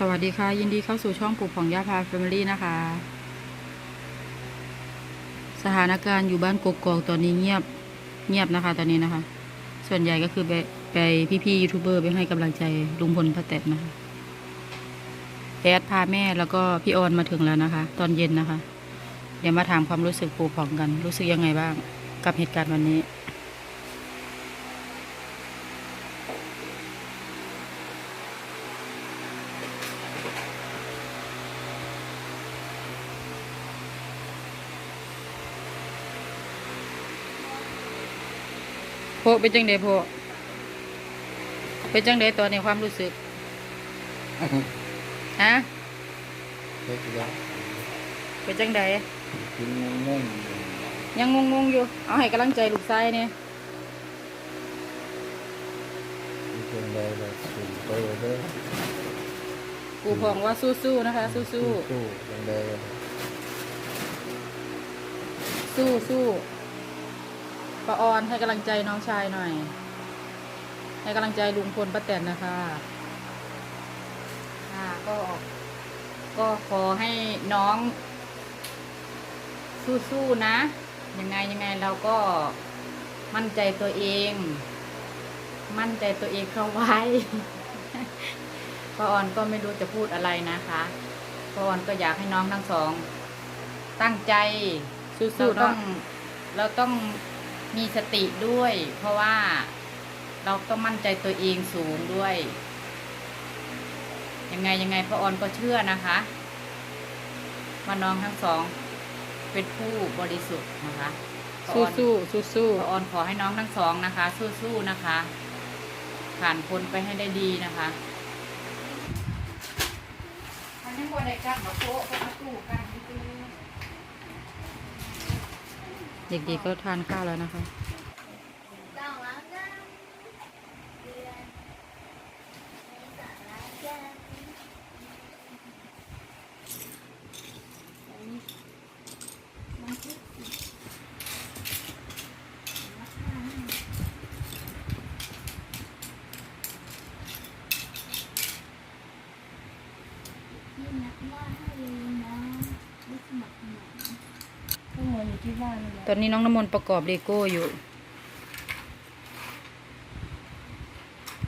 สวัสดีค่ะ ยินดีเข้าสู่ช่องปลูกของย่าพาแฟมิลี่นะคะ สถานการณ์อยู่บ้านกกอกตอนนี้เงียบเงียบนะคะ ตอนนี้นะคะ ส่วนใหญ่ก็คือไปไปพี่ๆยูทูบเบอร์ไปให้กำลังใจลุงพลป้าแตนนะคะแอดพาแม่แล้วก็พี่ออนมาถึงแล้วนะคะ ตอนเย็นนะคะ เดี๋ยวมาถามความรู้สึกปูผ่องกัน รู้สึกยังไงบ้าง กับเหตุการณ์วันนี้ พเป็นจังไดโพเป็นจังไดตัวในความรู้สึกฮะเล็กยักษ์เป็นจังไดกินเง่งยังงงๆอยู่ เอาให้กำลังใจลูกชายเนี่ยมีเพียงใดแบบสูงไปเลยปู่พองว่าสู้ๆนะคะ สู้ๆสู้เพียงใดสู้สู้ ป้าออนให้กำลังใจน้องชายหน่อย ให้กำลังใจลุงพลป้าแตนนะคะค่ะก็ก็ขอให้น้องสู้ๆนะ ยังไงยังไงเราก็มั่นใจตัวเอง มั่นใจตัวเองเข้าไว้ป้าออนก็ไม่รู้จะพูดอะไรนะคะป้าออนก็อยากให้น้องทั้งสอง ตั้งใจสู้ๆต้องเราต้อง มีสติด้วย เพราะว่าเราต้องมั่นใจตัวเองสูงด้วย ยังไงยังไงพระออนก็เชื่อนะคะว่าน้องทั้งสองเป็นผู้บริสุทธิ์นะคะพระอสู้อนสู้สู้สู้พระออนขอให้น้องทั้งสองนะคะ สู้ๆนะคะ ผ่านพ้นไปให้ได้ดีนะคะมันยังบ่ได้กันมาโป๊ะก็มาสู้กัน เด็กๆก็ทานข้าวแล้วนะคะ ก็เหมื อนอยู่ที่บ้านนี่แหละตอนนี้น้องน้ำมนต์ประกอบเลโก้อยู่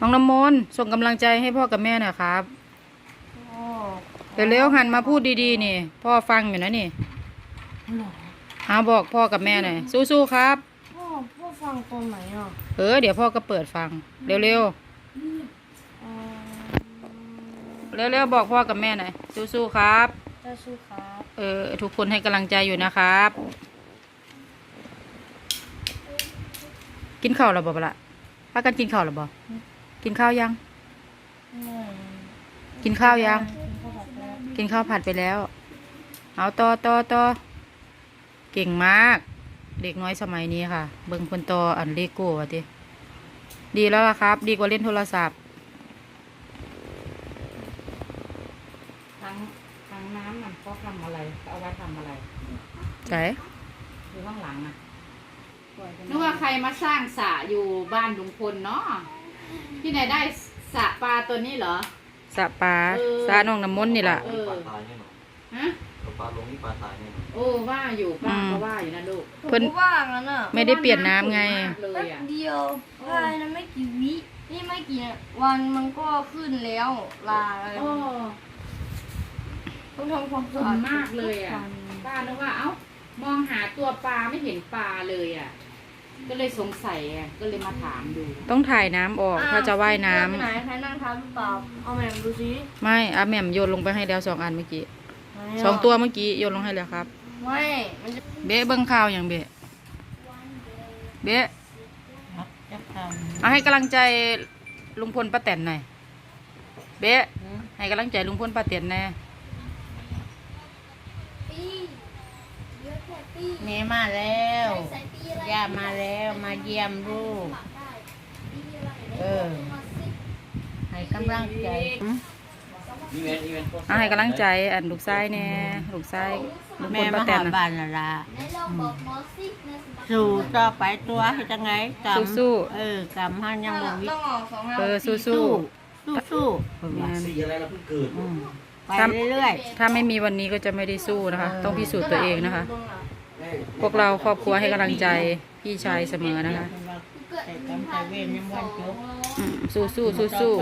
น้องน้ำมนต์ส่งกำลังใจให้พ่อกับแม่หน่อยครับก็เร็วๆหันมาพูดดีๆนี่ พ่อฟังอยู่นะนี่หรอหาบอกพ่อกับแม่หน่อยสู้ๆครับ พ่อพ่อฟังตอนไหนอะเออเดี๋ยวพ่อก็เปิดฟัง เร็วเอ่อๆเร็วๆบอกพ่อกับแม่หน่อยสู้ๆครับเจ้าสู้ครับ เออทุกคนให้กำลังใจอยู่นะครับ กินข้าวแล้วบ่ปะละพากันกินข้าวแล้วบ่กินข้าวยังไม่กินข้าวยังพ่อบอกแล้วกินข้าวผัดไปแล้ว เอาต่อต่อต่อเก่งมาก เด็กน้อยสมัยนี้ค่ะ เบิ่งคนต่ออันเลโก้วะติดีแล้วล่ะครับ ดีกว่าเล่นโทรศัพท์ทั้งทั้งน้ำมันก็ทำอะไร เอาไว้ทำอะไรไหนอยู่ข้างหลังอะ นึกว่าใครมาสร้างสระอยู่บ้านลุงพลเนาะที่ไหนได้สระปลาตัวนี้เหรอ สระปลาเออ สระน้องน้ำมนต์นี่แหละเออ ปลาตายแน่นอนฮะปลาลงนี่ปลาตายแน่นอนโอ้ว่าอยู่ป้าอืม ก็ว่าอยู่นะลูกผมเพิ่นก็ว่างแล้วน่ะไม่ได้เปลี่ยนน้ำไง เพราะว่าน้ำสูงมากเลยแป๊บอะ เดียวภายในไม่กี่วินี่ไม่กี่วันมันก็ขึ้นแล้วลาอะไรโอ้ ต้องทำความสสะอามดมากเลยอะป้านึกว่าเอ้ามองหาตัวปลาไม่เห็นปลาเลยอะ ก็เลยสงสัยอะก็เลยมาถามดู ต้องถ่ายน้ำออกถ้าจะว่ายน้ำไปไหนใครนั่งทับหรือเปล่าเอาแหม่มดูสิไม่อาแหม่มโยนลงไปให้แล้วสองอันเมื่อกี้ไหนะสองตัวเมื่อกี้โยนลงให้แล้วครับ ไม่มันจะเบ๊ะเบิ้งข่าวอย่างเบ๊ะเบ๊ะจะทเอาให้กำลังใจลุงพลป้าแตนหน่อยเบ๊ะให้กำลังใจลุงพลป้าแตนแน่ำ เมมาแล้ว ย่ามาแล้วมาเยี่ยมลูก เออ ให้กำลังใจอีเวนต์อีเวนต์เอาให้กำลังใจอันลูกชายแน่ลูกชายลุงพแม่ลมาป้าแตหานบ้านะนและละสู้ต่อไปตัวให้จังไงกำสู้เออกำห้ายังบ่มีเออสู้ๆสู้สู้ๆเพิ่นว่าสีอะไรเราเพิ่งเกิดอืมไปเรื่อยถ้าไม่มีวันนี้ก็จะไม่ได้สู้นะคะ ต้องพิสูจน์ตัวเองนะคะ พวกเราครอบครัวให้กำลังใจพี่ชายเสมอนะคะแต่กำใจเว้นยังวันจบอืมสู้สู้สู้สู้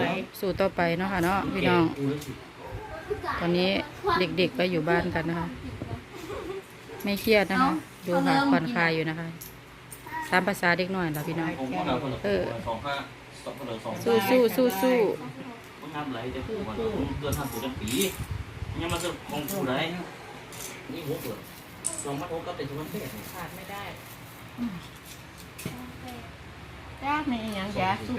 สู้ต่อไปเนาะค่ะเนาะพี่น้อง ตอนนี้เด็กๆก็อยู่บ้านกันนะคะ ไม่เครียดนะคะดูค่ะผ่อนคลายอยู่นะคะตามภาษาเด็กหน่อยละพี่น้อง เออ สู้สู้สู้สู้นทำไรจะผูกมันเกินทำผูกกันปียังมาเกิดของผูกไรนี่หัวเกิด ลองมาโอ้ก็เป็นชุดวันเทศขาดไม่ได้จ้าไม่ยังยาสู้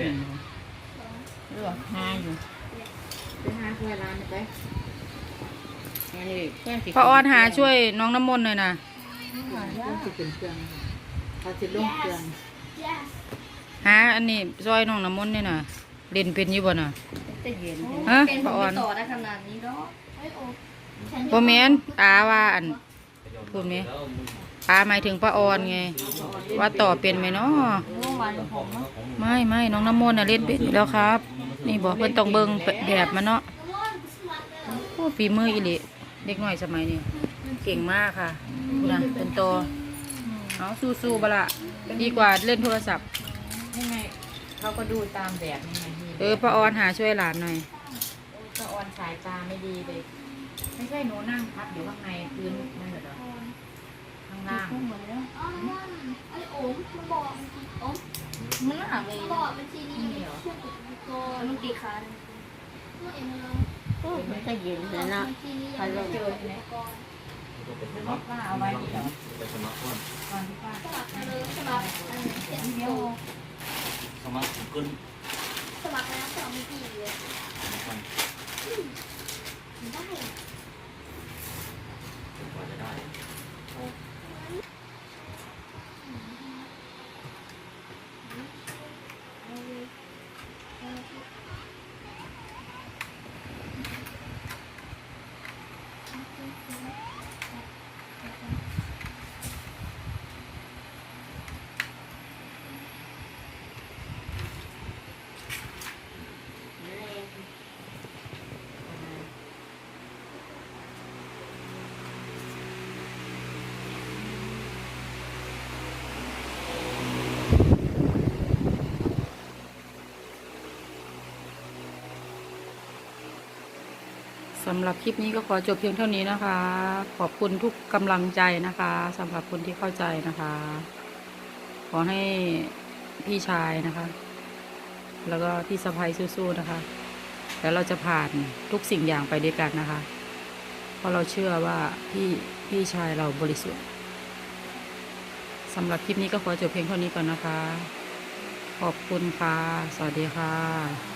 เลือกหาอยู่ไปหาช่วยร้านไปอันนี้เพื่อนสิป้าออนหาช่วยน้องน้ำมนต์หน่อยนะสิเป็นเครื่องเขาสิลงเครื่องหาอันนี้ซอยน้องน้ำมนต์นี่น่ะเล่นเป็นอยู่บ่น่ะจะเย็นฮะเป็นผป้ามออนต่อได้ขนาดนี้เนาะโบแมนอาว่าอัน พูดไหมอาหมายถึงป้าออนไง ว่าต่อเป็นไหมเนาะโรงพยาบาลผมเนาะไม่ไม่น้องน้ำมนต์น่ะเล่นเป็นอยู่แล้วครับ นี่บอกเพิ่นต้องเบิ่งแบบมันเนาะโอ้ฝีมืออีหลิเด็กน้อยสมัยนี้เก่งมากค่ะนะเป็นโตเอาสู้ๆบละดีกว่าเล่นโทรศัพท์ยังไงเขาก็ดูตามแบบนี่ไงพี่เออป้าออนหาช่วยหลานหน่อยก็ออนสายตาไม่ดีเลยไม่ใช่หนูนั่งพักอยู่ข้างในพื้นนั่นเหรอ ข้างล่างเหมือนแล้วไอ้โอมมันบอกโอมมันน่าเลยบอกบัญชีนี้เชื่อมกับตัวมันตีคันมันจะเย็นแล้วนะใครเราเจอไหนว่าเอาไว้เดี๋ยวสมัครก่อนก่อนที่ป้าสมัครเลยสมัครเขียนเดียวสมัครขึ้นสมัครแล้วสมัครมีกี่เลย สำหรับคลิปนี้ก็ขอจบเพียงเท่านี้นะคะ ขอบคุณทุกกำลังใจนะคะสำหรับคนที่เข้าใจนะคะ ขอให้พี่ชายนะคะ แล้วก็พี่สะพ้ยสู้ๆนะคะแล้วเราจะผ่านทุกสิ่งอย่างไปด้วยกันนะคะ เพราะเราเชื่อว่าพี่พี่ชายเราบริสุทธิ์สำหรับคลิปนี้ก็ขอจบเพียงเท่านี้ก่อนนะคะ ขอบคุณค่ะ สวัสดีค่ะ